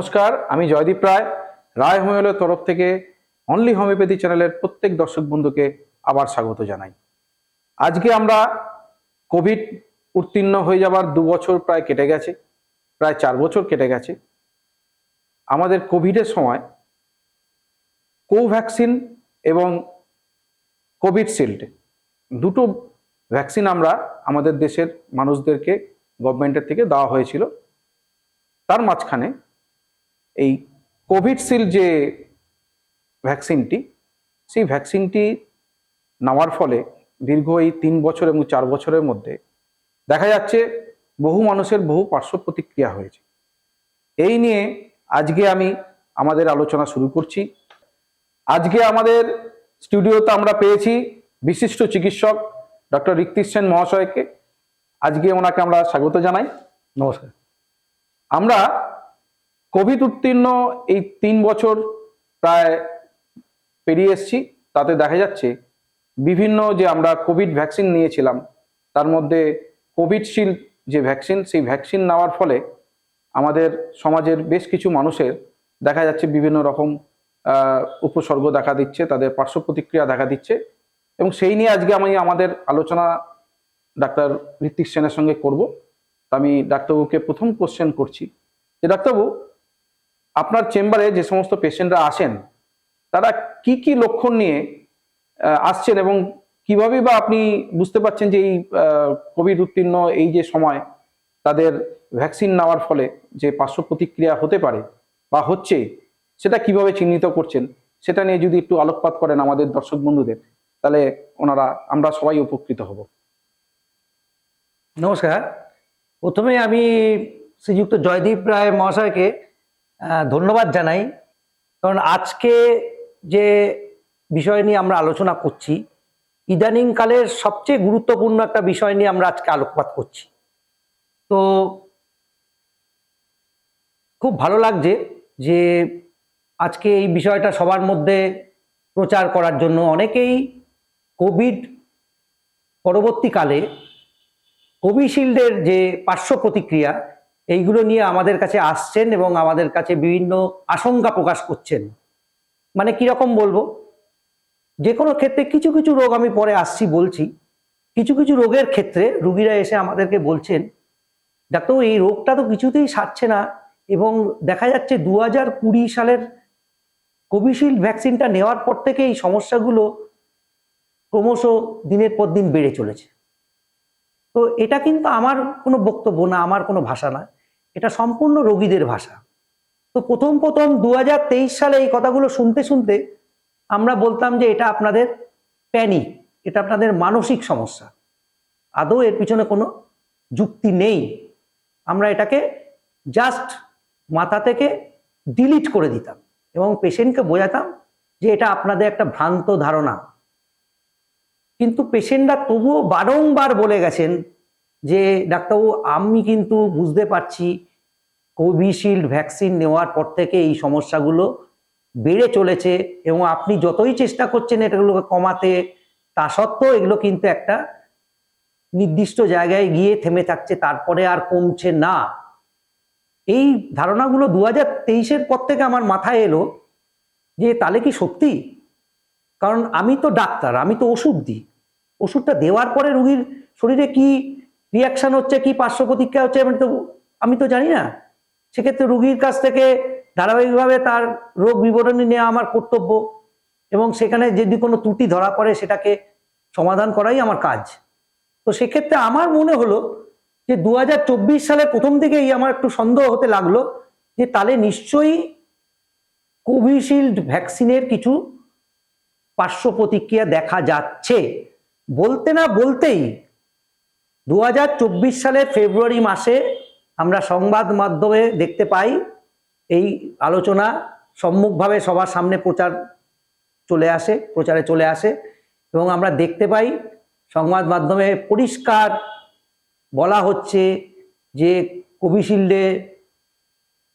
নমস্কার, আমি জয়দীপ রায়। রায় হোমিওলের তরফ থেকে অনলি হোমিওপ্যাথি চ্যানেলের প্রত্যেক দর্শক বন্ধুকে আবার স্বাগত জানাই। আজকে আমরা কোভিড উত্তীর্ণ হয়ে যাবার দু বছর প্রায় কেটে গেছে, প্রায় চার বছর কেটে গেছে। আমাদের কোভিডের সময় কোভ্যাক্সিন এবং কোভিডশিল্ড দুটো ভ্যাকসিন আমরা আমাদের দেশের মানুষদেরকে গভর্নমেন্টের থেকে দেওয়া হয়েছিল। তার মাঝখানে এই কোভিডশিল্ড যে ভ্যাকসিনটি সেই ভ্যাকসিনটি নেওয়ার ফলে দীর্ঘ এই তিন বছর এবং চার বছরের মধ্যে দেখা যাচ্ছে বহু মানুষের বহু পার্শ্ব প্রতিক্রিয়া হয়েছে। এই নিয়ে আজকে আমি আমাদের আলোচনা শুরু করছি। আজকে আমাদের স্টুডিওতে আমরা পেয়েছি বিশিষ্ট চিকিৎসক ডক্টর ঋত্বিক সেন মহাশয়কে। আজকে ওনাকে আমরা স্বাগত জানাই। নমস্কার। আমরা কোভিড উত্তীর্ণ এই তিন বছর প্রায় পেরিয়ে এসেছি। তাতে দেখা যাচ্ছে বিভিন্ন যে আমরা কোভিড ভ্যাকসিন নিয়েছিলাম, তার মধ্যে কোভিডশিল্ড যে ভ্যাকসিন সেই ভ্যাকসিন নেওয়ার ফলে আমাদের সমাজের বেশ কিছু মানুষের দেখা যাচ্ছে বিভিন্ন রকম উপসর্গ দেখা দিচ্ছে, তাদের পার্শ্ব প্রতিক্রিয়া দেখা দিচ্ছে। এবং সেই নিয়ে আজকে আমি আমাদের আলোচনা ডাক্তার ঋত্বিক সেনের সঙ্গে করব। আমি ডাক্তারবাবুকে প্রথম কোশ্চেন করছি যে, ডাক্তারবাবু আপনার চেম্বারে যে সমস্ত পেশেন্টরা আসেন, তারা কি কি লক্ষণ নিয়ে আসছেন এবং কীভাবে বা আপনি বুঝতে পারছেন যে এই কোভিড উত্তীর্ণ এই যে সময়, তাদের ভ্যাকসিন নেওয়ার ফলে যে পার্শ্ব প্রতিক্রিয়া হতে পারে বা হচ্ছে, সেটা কীভাবে চিহ্নিত করছেন, সেটা নিয়ে যদি একটু আলোকপাত করেন আমাদের দর্শক বন্ধুদের, তাহলে ওনারা, আমরা সবাই উপকৃত হব। নমস্কার। প্রথমে আমি শ্রীযুক্ত জয়দীপ রায় মহাশয়কে ধন্যবাদ জানাই। কারণ আজকে যে বিষয় নিয়ে আমরা আলোচনা করছি, ইদানিংকালের সবচেয়ে গুরুত্বপূর্ণ একটা বিষয় নিয়ে আমরা আজকে আলোকপাত করছি। তো খুব ভালো লাগছে যে আজকে এই বিষয়টা সবার মধ্যে প্রচার করার জন্য অনেকেই কোভিড পরবর্তীকালে কোভিশিল্ডের যে পার্শ্ব প্রতিক্রিয়া এইগুলো নিয়ে আমাদের কাছে আসছেন এবং আমাদের কাছে বিভিন্ন আশঙ্কা প্রকাশ করছেন। মানে কীরকম বলব? যে কোনো ক্ষেত্রে কিছু কিছু রোগ আমি পরে আসছি বলছি। কিছু কিছু রোগের ক্ষেত্রে রুগীরা এসে আমাদেরকে বলছেন ডাক্তার এই রোগটা তো কিছুতেই সারছে না এবং দেখা যাচ্ছে দু কুড়ি সালের কোভিশিল্ড ভ্যাকসিনটা নেওয়ার পর থেকে এই সমস্যাগুলো ক্রমশ দিনের পর দিন বেড়ে চলেছে। তো এটা কিন্তু আমার কোনো বক্তব্য না, আমার কোনো ভাষা না। এটা সম্পূর্ণ রোগীদের ভাষা। তো প্রথম প্রথম দু হাজার তেইশ সালে এই কথাগুলো শুনতে শুনতে আমরা বলতাম যে এটা আপনাদের প্যানিক, এটা আপনাদের মানসিক সমস্যা। আদৌ এর পিছনে কোনো যুক্তি নেই। আমরা এটাকে জাস্ট মাথা থেকে ডিলিট করে দিতাম এবং পেশেন্টকে বোঝাতাম যে এটা আপনাদের একটা ভ্রান্ত ধারণা। কিন্তু পেশেন্টরা তবুও বারংবার বলে গেছেন যে ডাক্তারবাবু, আমি কিন্তু বুঝতে পারছি কোভিশিল্ড ভ্যাকসিন নেওয়ার পর থেকে এই সমস্যাগুলো বেড়ে চলেছে এবং আপনি যতই চেষ্টা করছেন এটাগুলোকে কমাতে, তা সত্ত্বেও এগুলো কিন্তু একটা নির্দিষ্ট জায়গায় গিয়ে থেমে থাকছে, তারপরে আর কমছে না। এই ধারণাগুলো দু হাজার তেইশের পর থেকে আমার মাথায় এলো যে তাহলে কি সত্যি? কারণ আমি তো ডাক্তার, আমি তো ওষুধ দিই। ওষুধটা দেওয়ার পরে রুগীর শরীরে কি রিয়াকশন হচ্ছে কি, পার্শ্ব প্রতিক্রিয়া হচ্ছে আমি তো আমি তো জানি না। সেক্ষেত্রে রুগীর কাছ থেকে ধারাবাহিকভাবে তার রোগ বিবরণী নেওয়া আমার কর্তব্য এবং সেখানে যদি কোনো ত্রুটি ধরা পড়ে, সেটাকে সমাধান করাই আমার কাজ। তো সেক্ষেত্রে আমার মনে হলো যে দু সালের প্রথম দিকেই আমার একটু সন্দেহ হতে লাগল যে তাহলে নিশ্চয়ই কোভিশিল্ড ভ্যাকসিনের কিছু পার্শ্ব প্রতিক্রিয়া দেখা যাচ্ছে। বলতে না বলতেই দু সালের ফেব্রুয়ারি মাসে আমরা সংবাদ মাধ্যমে দেখতে পাই এই আলোচনা সম্মুখভাবে সবার সামনে প্রচার চলে আসে, প্রচারে চলে আসে এবং আমরা দেখতে পাই সংবাদ মাধ্যমে পরিষ্কার বলা হচ্ছে যে কোভিশিল্ডে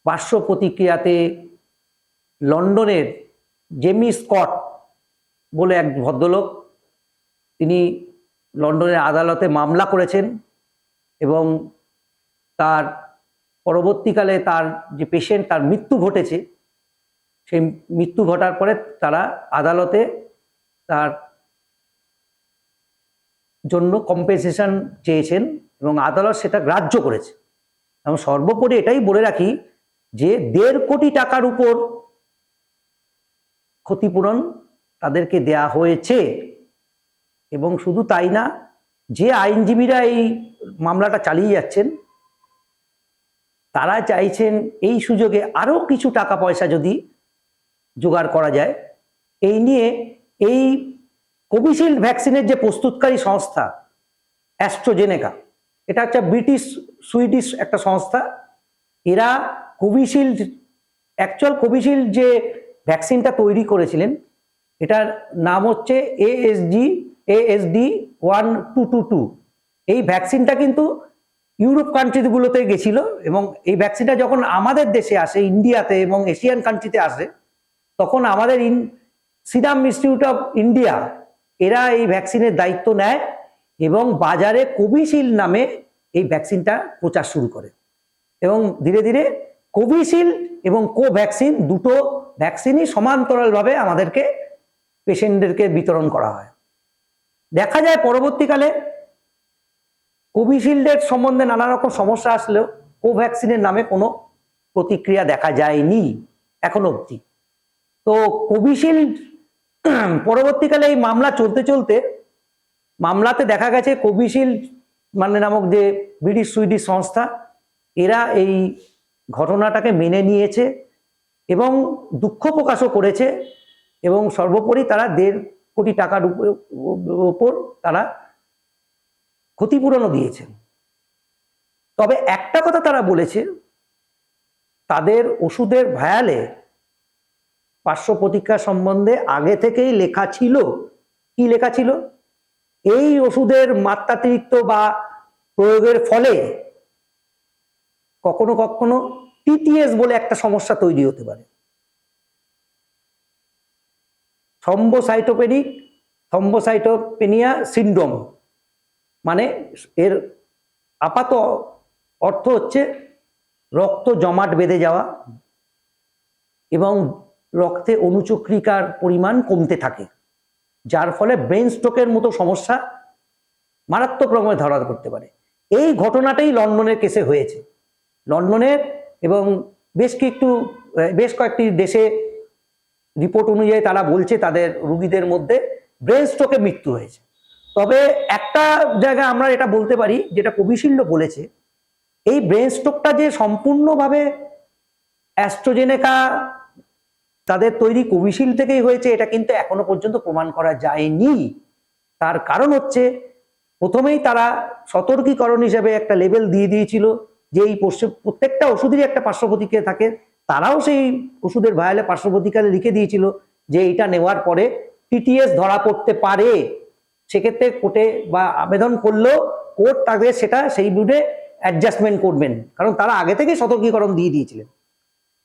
পার্শ্ব প্রতিক্রিয়াতে লন্ডনের জেমি স্কট বলে এক ভদ্রলোক, তিনি লন্ডনের আদালতে মামলা করেছেন এবং তার পরবর্তীকালে তার যে পেশেন্ট তার মৃত্যু ঘটেছে, সেই মৃত্যু ঘটার পরে তারা আদালতে তার জন্য কম্পেনসেশন চেয়েছেন এবং আদালত সেটা গ্রাহ্য করেছে। এবং সর্বোপরি এটাই বলে রাখি যে দেড় কোটি টাকার উপর ক্ষতিপূরণ তাদেরকে দেয়া হয়েছে। এবং শুধু তাই না, যে আইনজীবীরা এই মামলাটা চালিয়ে যাচ্ছেন, তারা চাইছেন এই সুযোগে আরও কিছু টাকা পয়সা যদি জোগাড় করা যায়। এই নিয়ে এই কোভিশিল্ড ভ্যাকসিনের যে প্রস্তুতকারী সংস্থা, অ্যাস্ট্রোজেনেকা, এটা হচ্ছে ব্রিটিশ সুইডিশ একটা সংস্থা, এরা কোভিশিল্ড, অ্যাকচুয়াল কোভিশিল্ড যে ভ্যাকসিনটা তৈরি করেছিলেন, এটার নাম হচ্ছে ASG ASD one two two two এই ভ্যাকসিনটা কিন্তু ইউরোপ কান্ট্রিগুলোতে গেছিল এবং এই ভ্যাকসিনটা যখন আমাদের দেশে আসে ইন্ডিয়াতে এবং এশিয়ান কান্ট্রিতে আসে, তখন আমাদের in Serum Institute of India এরা এই ভ্যাকসিনের দায়িত্ব নেয় এবং বাজারে কোভিশিল্ড নামে এই ভ্যাকসিনটা প্রচার শুরু করে। এবং ধীরে ধীরে কোভিশিল্ড এবং কোভ্যাক্সিন দুটো ভ্যাকসিনই সমান্তরালভাবে আমাদেরকে পেশেন্টদেরকে বিতরণ করা হয়। দেখা যায় পরবর্তীকালে কোভিশিল্ডের সম্বন্ধে নানা রকম সমস্যা আসলেও কোভ্যাক্সিনের নামে কোনো প্রতিক্রিয়া দেখা যায়নি এখন অবধি। তো কোভিশিল্ড পরবর্তীকালে এই মামলা চলতে চলতে মামলাতে দেখা গেছে কোভিশিল্ড মানে নামক যে ব্রিটিশ সুইডিশ সংস্থা, এরা এই ঘটনাটাকে মেনে নিয়েছে এবং দুঃখ প্রকাশও করেছে এবং সর্বোপরি তারা দেড় কোটি টাকার উপর- তারা ক্ষতিপূরণও দিয়েছেন। তবে একটা কথা তারা বলেছে, তাদের ওষুধের ভায়ালে পার্শ্ব প্রতিক্রিয়া সম্বন্ধে আগে থেকেই লেখা ছিল। কি লেখা ছিল? এই ওষুধের মাত্রাতিরিক্ত বা প্রয়োগের ফলে কখনো কখনো টিটিএস বলে একটা সমস্যা তৈরি হতে পারে। Thrombocytopenic thrombocytopenia syndrome. মানে এর আপাত অর্থ হচ্ছে রক্ত জমাট বেঁধে যাওয়া এবং রক্তে অনুচক্রিকার পরিমাণ কমতে থাকে, যার ফলে ব্রেন স্ট্রোকের মতো সমস্যা মারাত্মক রকমের ধরা করতে পারে। এই ঘটনাটাই লন্ডনের কেসে হয়েছে। লন্ডনের এবং বেশ কি একটু বেশ কয়েকটি দেশে রিপোর্ট অনুযায়ী তারা বলছে তাদের রুগীদের মধ্যে ব্রেন স্ট্রোকে মৃত্যু হয়েছে। তবে একটা জায়গায় আমরা এটা বলতে পারি, যেটা কোভিশিল্ড বলেছে, এই ব্রেন স্ট্রোকটা যে সম্পূর্ণভাবে অ্যাস্ট্রোজেনেকা তাদের তৈরি কোভিশিল্ড থেকেই হয়েছে, এটা কিন্তু এখনও পর্যন্ত প্রমাণ করা যায়নি। তার কারণ হচ্ছে, প্রথমেই তারা সতর্কীকরণ হিসেবে একটা লেভেল দিয়ে দিয়েছিল যে এই প্রত্যেকটা ওষুধেরই একটা পার্শ্ব প্রতিক্রিয়া থাকে। তারাও সেই ওষুধের ভায়ালে পার্শ্ব প্রতিক্রিয়া লিখে দিয়েছিল যে এটা নেওয়ার পরে টিটিএস ধরা পড়তে পারে। সেক্ষেত্রে কোর্টে বা আবেদন করলেও কোর্ট তাদের সেটা সেই বুঝে অ্যাডজাস্টমেন্ট করবেন। কারণ তারা আগে থেকেই সতর্কীকরণ দিয়ে দিয়েছিলেন।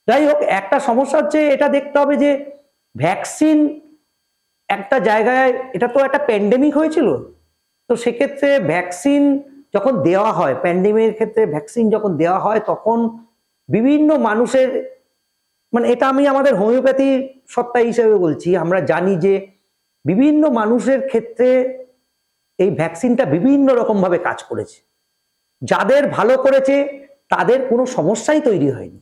যাই হোক, একটা সমস্যা হচ্ছে এটা দেখতে হবে যে ভ্যাকসিন একটা জায়গায়, এটা তো একটা প্যান্ডেমিক হয়েছিল। তো সেক্ষেত্রে ভ্যাকসিন যখন দেওয়া হয় প্যান্ডেমিকের ক্ষেত্রে ভ্যাকসিন যখন দেওয়া হয়, তখন বিভিন্ন মানুষের মানে এটা আমি আমাদের হোমিওপ্যাথি সত্তা হিসেবে বলছি, আমরা জানি যে বিভিন্ন মানুষের ক্ষেত্রে এই ভ্যাকসিনটা বিভিন্ন রকমভাবে কাজ করেছে। যাদের ভালো করেছে, তাদের কোনো সমস্যাই তৈরি হয়নি।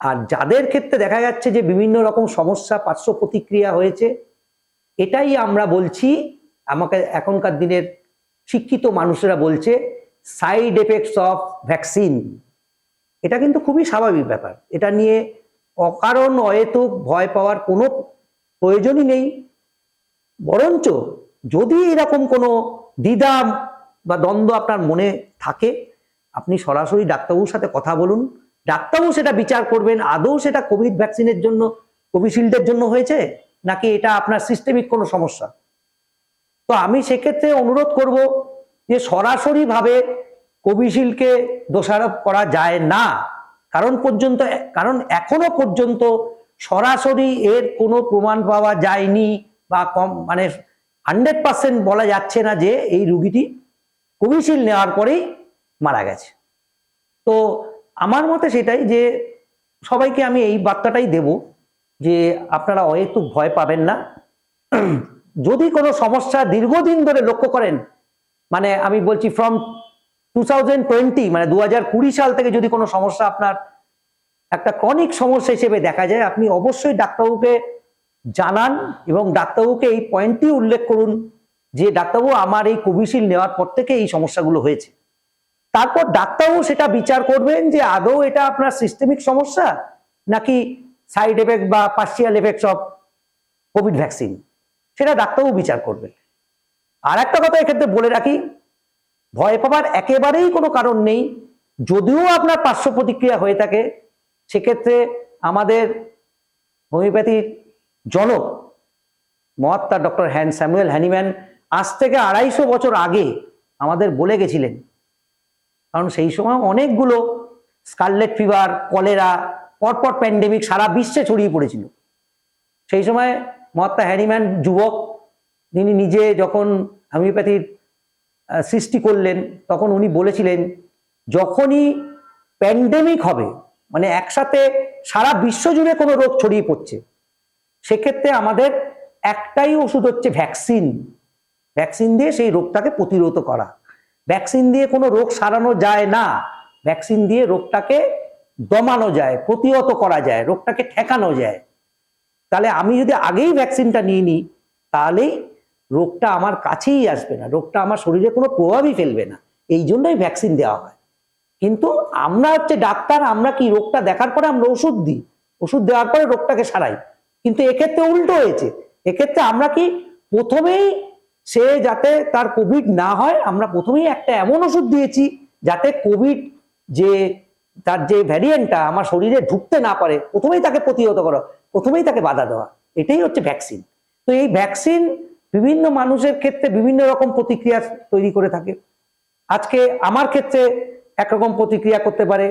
আর যাদের ক্ষেত্রে দেখা যাচ্ছে যে বিভিন্ন রকম সমস্যা পার্শ্ব প্রতিক্রিয়া হয়েছে, এটাই আমরা বলছি, আমাকে এখনকার দিনের শিক্ষিত মানুষেরা বলছে সাইড এফেক্টস অফ ভ্যাকসিন এটা কিন্তু খুবই স্বাভাবিক ব্যাপার। এটা নিয়ে অকারণ অহেতুক ভয় পাওয়ার কোনো প্রয়োজনই নেই। বরঞ্চ যদি এরকম কোনো দ্বিধা বা দ্বন্দ্ব আপনার মনে থাকে, আপনি সরাসরি ডাক্তারবাবুর সাথে কথা বলুন। ডাক্তারবাবু সেটা বিচার করবেন। আদৌ সেটা কোভিড ভ্যাকসিনের জন্য, কোভিশিল্ডের জন্য হয়েছে? নাকি এটা আপনার সিস্টেমিক কোনো সমস্যা? তো আমি সেক্ষেত্রে অনুরোধ করব যে সরাসরিভাবে কোভিশিল্ডকে দোষারোপ করা যায় না। কারণ পর্যন্ত, কারণ এখনও পর্যন্ত সরাসরি এর কোনো প্রমাণ পাওয়া যায়নি বা কম মানে হান্ড্রেড পার্সেন্ট বলা যাচ্ছে না যে এই রুগীটি কোভিশিল্ড নেওয়ার পরেই মারা গেছে। তো আমার মতে সেটাই যে সবাইকে আমি এই বার্তাটাই দেব যে আপনারা অহেতুক ভয় পাবেন না। যদি কোনো সমস্যা দীর্ঘদিন ধরে লক্ষ্য করেন মানে আমি বলছি ফ্রম টু থাউজেন্ড টোয়েন্টি মানে দু হাজার কুড়ি সাল থেকে যদি কোনো সমস্যা আপনার, একটা ক্রনিক সমস্যা হিসেবে দেখা যায়, আপনি অবশ্যই ডাক্তারবাবুকে জানান এবং ডাক্তারবাবুকে এই পয়েন্টটি উল্লেখ করুন যে ডাক্তারবাবু আমার এই কোভিশিল্ড নেওয়ার পর থেকে এই সমস্যাগুলো হয়েছে। তারপর ডাক্তারবাবু সেটা বিচার করবেন যে আদৌ এটা আপনার সিস্টেমিক সমস্যা নাকি সাইড এফেক্ট বা partial effects of COVID vaccine সেটা ডাক্তারবাবু বিচার করবেন। আর একটা কথা এক্ষেত্রে বলে রাখি ভয় পাবার একেবারেই কোনো কারণ নেই। যদিও আপনার পার্শ্ব প্রতিক্রিয়া হয়ে থাকে, সেক্ষেত্রে আমাদের হোমিওপ্যাথির জনক Mahatma doctor Hahn Samuel Hahnemann আজ থেকে আড়াইশো বছর আগে আমাদের বলে গেছিলেন, কারণ সেই সময় অনেকগুলো স্কারলেট ফিভার, কলেরা, পরপর প্যান্ডেমিক সারা বিশ্বে ছড়িয়ে পড়েছিল। সেই সময় মহাত্মা হ্যানিম্যান যুবক, তিনি নিজে যখন হোমিওপ্যাথির সৃষ্টি করলেন, তখন উনি বলেছিলেন, যখনই প্যান্ডেমিক হবে মানে একসাথে সারা বিশ্ব জুড়ে কোনো রোগ ছড়িয়ে পড়ছে, সেক্ষেত্রে আমাদের একটাই ওষুধ হচ্ছে ভ্যাকসিন ভ্যাকসিন দিয়ে সেই রোগটাকে প্রতিরোধ করা। ভ্যাকসিন দিয়ে কোনো রোগ সারানো যায় না। ভ্যাকসিন দিয়ে রোগটাকে দমানো যায়, প্রতিহত করা যায়, রোগটাকে ঠেকানো যায়। তাহলে আমি যদি আগেই ভ্যাকসিনটা নিয়ে নিই, তাহলেই রোগটা আমার কাছেই আসবে না, রোগটা আমার শরীরে কোনো প্রভাবই ফেলবে না। এই জন্যই ভ্যাকসিন দেওয়া হয়। কিন্তু আমরা হচ্ছে ডাক্তার, আমরা কি রোগটা দেখার পরে আমরা ওষুধ দিই? ওষুধ দেওয়ার পরে রোগটাকে সারাই। কিন্তু এক্ষেত্রে উল্টো হয়েছে। এক্ষেত্রে আমরা কি প্রথমেই সে যাতে তার কোভিড না হয়, আমরা প্রথমেই একটা এমন ওষুধ দিয়েছি যাতে কোভিড যে তার যে ভ্যারিয়েন্টটা আমার শরীরে ঢুকতে না পারে, প্রথমেই তাকে প্রতিহত করা, প্রথমেই তাকে বাধা দেওয়া। এটাই হচ্ছে ভ্যাকসিন তো এই ভ্যাকসিন বিভিন্ন মানুষের ক্ষেত্রে বিভিন্ন রকম প্রতিক্রিয়া তৈরি করে থাকে। আজকে আমার ক্ষেত্রে একরকম প্রতিক্রিয়া করতে পারে,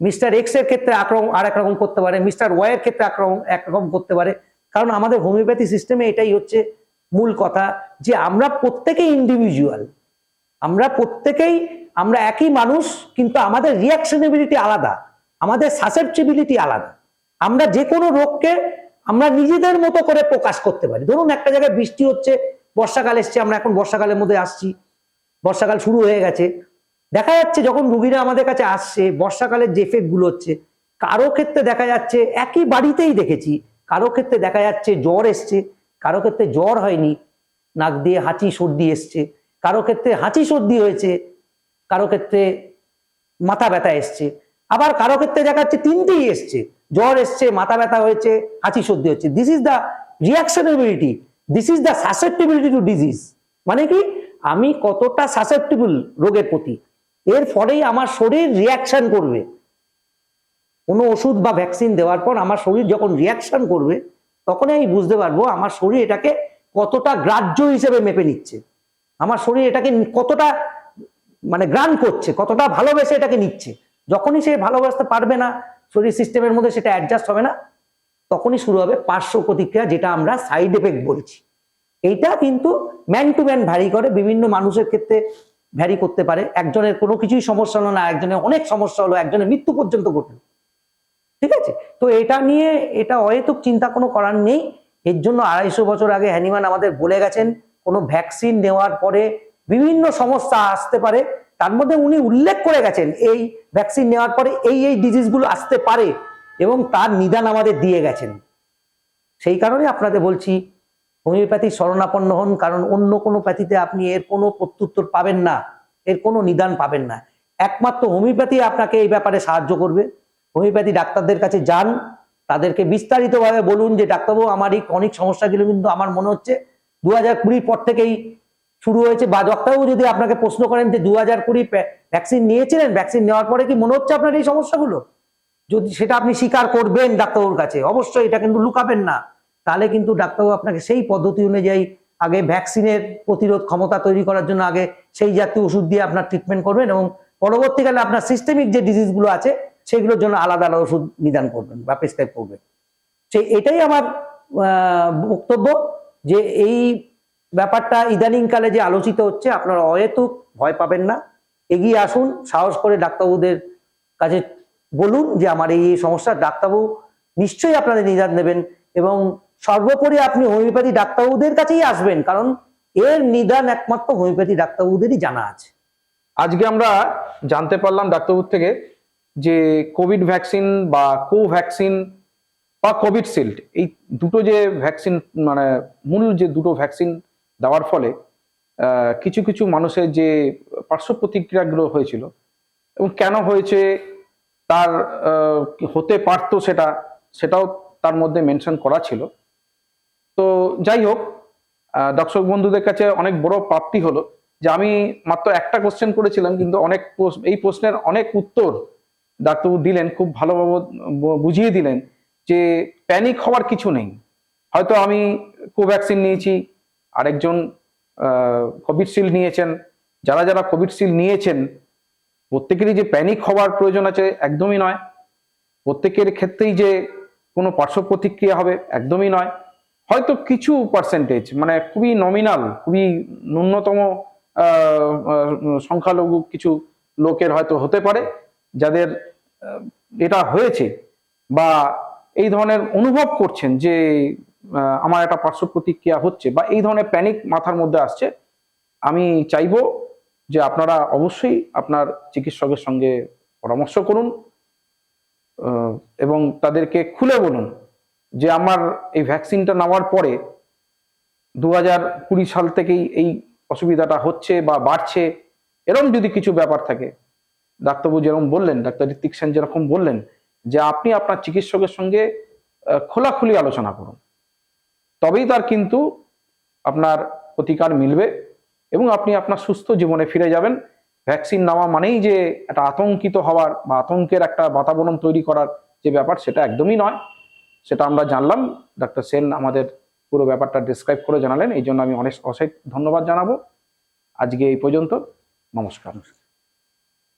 মিস্টার এক্সের ক্ষেত্রে একরকম আর একরকম করতে পারে, মিস্টার ওয়াই এর ক্ষেত্রে আক্রমণ একরকম করতে পারে। কারণ আমাদের হোমিওপ্যাথি সিস্টেমে এটাই হচ্ছে মূল কথা যে আমরা প্রত্যেকেই ইন্ডিভিজুয়াল আমরা প্রত্যেকেই, আমরা একই মানুষ, কিন্তু আমাদের রিয়াকশনেবিলিটি আলাদা, আমাদের সাসেপটিবিলিটি আলাদা। আমরা যে কোনো রোগকে আমরা নিজেদের মতো করে প্রকাশ করতে পারি। ধরুন একটা জায়গায় বৃষ্টি হচ্ছে, বর্ষাকাল এসছে, আমরা এখন বর্ষাকালের মধ্যে আসছি, বর্ষাকাল শুরু হয়ে গেছে। দেখা যাচ্ছে যখন রুগীরা আমাদের কাছে আসছে, বর্ষাকালের যে এফেক্টগুলো হচ্ছে, কারও ক্ষেত্রে দেখা যাচ্ছে একই বাড়িতেই দেখেছি, কারও ক্ষেত্রে দেখা যাচ্ছে জ্বর এসছে, কারও ক্ষেত্রে জ্বর হয়নি, নাক দিয়ে হাঁচি সর্দি এসছে, কারও ক্ষেত্রে হাঁচি সর্দি হয়েছে, কারও ক্ষেত্রে মাথা ব্যথা এসছে, আবার কারও ক্ষেত্রে দেখা যাচ্ছে তিনটেই এসছে। জ্বর এসছে, মাথা ব্যথা হয়েছে, হাঁচি সর্দি হচ্ছে। This is the reactionability this is the susceptibility to disease মানে কি? আমি কতটা সাসেপ্টিবল রোগের প্রতি। এর ফলেই আমার শরীর রিয়াকশন করবে। কোনো ওষুধ বা ভ্যাকসিন দেওয়ার পর আমার শরীর যখন রিয়াকশন করবে, তখনই আমি বুঝতে পারব আমার শরীর এটাকে কতটা গ্রাহ্য হিসেবে মেপে নিচ্ছে। আমার শরীর এটাকে কতটা মানে গ্রান করছে, কতটা ভালোবেসে এটাকে নিচ্ছে। যখনই সে ভালোবাসতে পারবে না শরীর সিস্টেমের মধ্যে সেটা অ্যাডজাস্ট হবে না। তখনই শুরু হবে পার্শ্ব প্রতিক্রিয়া, যেটা আমরা সাইড এফেক্ট বলছি। এইটা কিন্তু ম্যান টু ম্যান ভ্যারি করে, বিভিন্ন মানুষের ক্ষেত্রে ভ্যারি করতে পারে। একজনের কোনো কিছুই সমস্যা হলো না, একজনের অনেক সমস্যা হলো, একজনের মৃত্যু পর্যন্ত ঘটলো। ঠিক আছে? তো এটা নিয়ে এটা অহেতুক চিন্তা কোনো করার নেই। এর জন্য আড়াইশো বছর আগে হ্যানিম্যান আমাদের বলে গেছেন, কোনো ভ্যাকসিন নেওয়ার পরে বিভিন্ন সমস্যা আসতে পারে। তার মধ্যে উনি উল্লেখ করে গেছেন, এই ভ্যাকসিন নেওয়ার পরে এই এই ডিজিজগুলো আসতে পারে এবং তার নিদান আমাদের দিয়ে গেছেন। সেই কারণে আপনাদের বলছি, হোমিওপ্যাথি শরণাপন্ন হন, কারণ অন্য কোনো প্যাথিতে আপনি এর কোনো প্রত্যুত্তর পাবেন না, এর কোনো নিদান পাবেন না। একমাত্র হোমিওপ্যাথি আপনাকে এই ব্যাপারে সাহায্য করবে। হোমিওপ্যাথি ডাক্তারদের কাছে যান, তাদেরকে বিস্তারিতভাবে বলুন যে, ডাক্তারবাবু, আমার এই অনেক সমস্যাগুলো কিন্তু আমার মনে হচ্ছে দু হাজার পর থেকেই শুরু হয়েছে। বা ডাক্তারবাবু যদি আপনাকে প্রশ্ন করেন যে দু হাজার কুড়ি ভ্যাকসিন নিয়েছিলেন, ভ্যাকসিন নেওয়ার পরে কি মনে হচ্ছে আপনার এই সমস্যাগুলো? যদি সেটা আপনি স্বীকার করবেন ডাক্তারবাবুর কাছে, অবশ্যই এটা কিন্তু লুকাবেন না। তাহলে কিন্তু ডাক্তারবাবু আপনাকে সেই পদ্ধতি অনুযায়ী আগে ভ্যাকসিনের প্রতিরোধ ক্ষমতা তৈরি করার জন্য আগে সেই জাতীয় ওষুধ দিয়ে আপনার ট্রিটমেন্ট করবেন এবং পরবর্তীকালে আপনার সিস্টেমিক যে ডিজিজগুলো আছে, সেগুলোর জন্য আলাদা আলাদা ওষুধ নিদান করবেন বা প্রেসক্রাইব করবেন। সেই এটাই আমার বক্তব্য যে এই ব্যাপারটা ইদানিংকালে যে আলোচিত হচ্ছে, আপনারা অহেতুক ভয় পাবেন না। এগিয়ে আসুন, সাহস করে ডাক্তারবাবুদের কাছে বলুন যে আমার এই সমস্যা। ডাক্তারবাবু নিশ্চয়ই আপনাদের নিদান নেবেন এবং সর্বোপরি আপনি হোমিওপ্যাথি ডাক্তারবাবুদের কাছেই আসবেন, কারণ এর নিদান একমাত্র হোমিওপ্যাথি ডাক্তারবাবুদেরই জানা আছে। আজকে আমরা জানতে পারলাম ডাক্তারবাবুর থেকে যে কোভিড ভ্যাকসিন বা কোভ্যাকসিন বা কোভিডশিল্ড এই দুটো যে ভ্যাকসিন মানে মূল যে দুটো ভ্যাকসিন দেওয়ার ফলে কিছু কিছু মানুষের যে পার্শ্ব প্রতিক্রিয়াগুলো হয়েছিল এবং কেন হয়েছে তার হতে পারতো সেটা, সেটাও তার মধ্যে মেনশন করা ছিল। তো যাই হোক দর্শক বন্ধুদের কাছে অনেক বড় প্রাপ্তি হলো যে আমি মাত্র একটা কোশ্চেন করেছিলাম, কিন্তু অনেক এই প্রশ্নের অনেক উত্তর ডাক্তারবাবু দিলেন, খুব ভালোভাবে বুঝিয়ে দিলেন যে প্যানিক হওয়ার কিছু নেই। হয়তো আমি কোভ্যাক্সিন নিয়েছি আরেকজন কোভিডশিল্ড নিয়েছেন। যারা যারা কোভিডশিল্ড নিয়েছেন, প্রত্যেকেরই যে প্যানিক হওয়ার প্রয়োজন আছে একদমই নয়। প্রত্যেকের ক্ষেত্রেই যে কোনো পার্শ্ব প্রতিক্রিয়া হবে একদমই নয়। হয়তো কিছু পার্সেন্টেজ মানে খুবই নমিনাল খুবই ন্যূনতম সংখ্যালঘু কিছু লোকের হয়তো হতে পারে, যাদের এটা হয়েছে বা এই ধরনের অনুভব করছেন যে আমার একটা পার্শ্ব প্রতিক্রিয়া হচ্ছে বা এই ধরনের প্যানিক মাথার মধ্যে আসছে, আমি চাইব যে আপনারা অবশ্যই আপনার চিকিৎসকের সঙ্গে পরামর্শ করুন এবং তাদেরকে খুলে বলুন যে আমার এই ভ্যাকসিনটা নেওয়ার পরে দু হাজার কুড়ি সাল থেকেই এই অসুবিধাটা হচ্ছে বা বাড়ছে এরকম যদি কিছু ব্যাপার থাকে, ডাক্তারবাবু যেরকম বললেন, ডাক্তার ঋত্বিক সেন যেরকম বললেন যে আপনি আপনার চিকিৎসকের সঙ্গে খোলাখুলি আলোচনা করুন। তবেই তার কিন্তু আপনার প্রতিকার মিলবে এবং আপনি আপনার সুস্থ জীবনে ফিরে যাবেন। ভ্যাকসিন নেওয়া মানেই যে একটা আতঙ্কিত হওয়ার বা আতঙ্কের একটা বাতাবরণ তৈরি করার যে ব্যাপার, সেটা একদমই নয়। সেটা আমরা জানলাম। ডাক্তার সেন আমাদের পুরো ব্যাপারটা ডিসক্রাইব করে জানালেন। এই জন্য আমি অনেক অশেষ ধন্যবাদ জানাব। আজকে এই পর্যন্ত। নমস্কার।